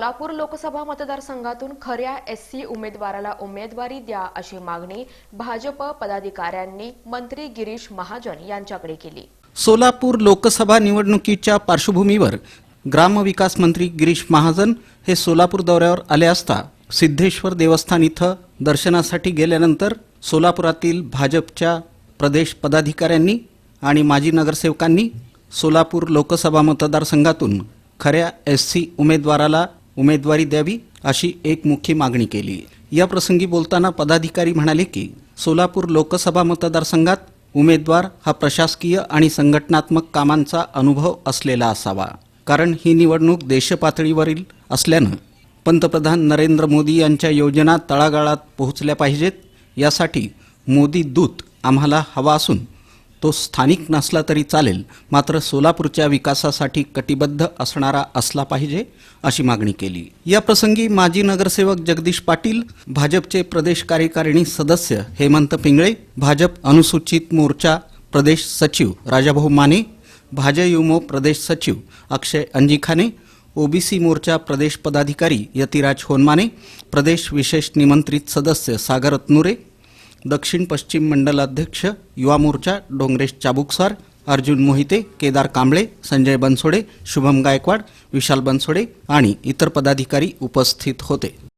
सोलापूर लोकसभा मतदारसंघातून खऱ्या S C उमेदवाराला उमेदवारी द्या अशी मागणी भाजप पदाधिकाऱ्यांनी मंत्री गिरीश महाजन यांच्याकडे केली. सोलापूर लोकसभा निवडणुकीच्या पार्श्वभूमीवर ग्रामविकास मंत्री गिरीश महाजन हे सोलापूर दौऱ्यावर आले असता सिद्धेश्वर देवस्थान इथं दर्शनासाठी गेल्यानंतर सोलापुरातील भाजपच्या प्रदेश पदाधिकाऱ्यांनी आणि माजी नगरसेवकांनी सोलापूर लोकसभा मतदारसंघातून खऱ्या एस सी उमेदवाराला उमेदवारी द्यावी अशी एक मुख्य मागणी केली. या प्रसंगी बोलताना पदाधिकारी म्हणाले की सोलापूर लोकसभा मतदारसंघात उमेदवार हा प्रशासकीय आणि संघटनात्मक कामांचा अनुभव असलेला असावा. कारण ही निवडणूक देशपातळीवरील असल्यानं पंतप्रधान नरेंद्र मोदी यांच्या योजना तळागाळात पोहोचल्या पाहिजेत. यासाठी मोदी दूत आम्हाला हवा असून तो स्थानिक नसला तरी चालेल मात्र सोलापूरच्या विकासासाठी कटिबद्ध असणारा असला पाहिजे अशी मागणी केली. या प्रसंगी माजी नगरसेवक जगदीश पाटील भाजपचे प्रदेश कार्यकारिणी सदस्य हेमंत पिंगळे भाजप अनुसूचित मोर्चा प्रदेश सचिव राजाभाऊ माने भाजयुमो प्रदेश सचिव अक्षय अंजिखाने ओबीसी मोर्चा प्रदेश पदाधिकारी यतिराज होनमाने प्रदेश विशेष निमंत्रित सदस्य सागर नुरे दक्षिण पश्चिम मंडलाध्यक्ष युवा मोर्चा डोंगरेश चाबुकसार अर्जुन मोहिते केदार कांबळे संजय बनसोडे शुभम गायकवाड विशाल बनसोडे आणि इतर पदाधिकारी उपस्थित होते.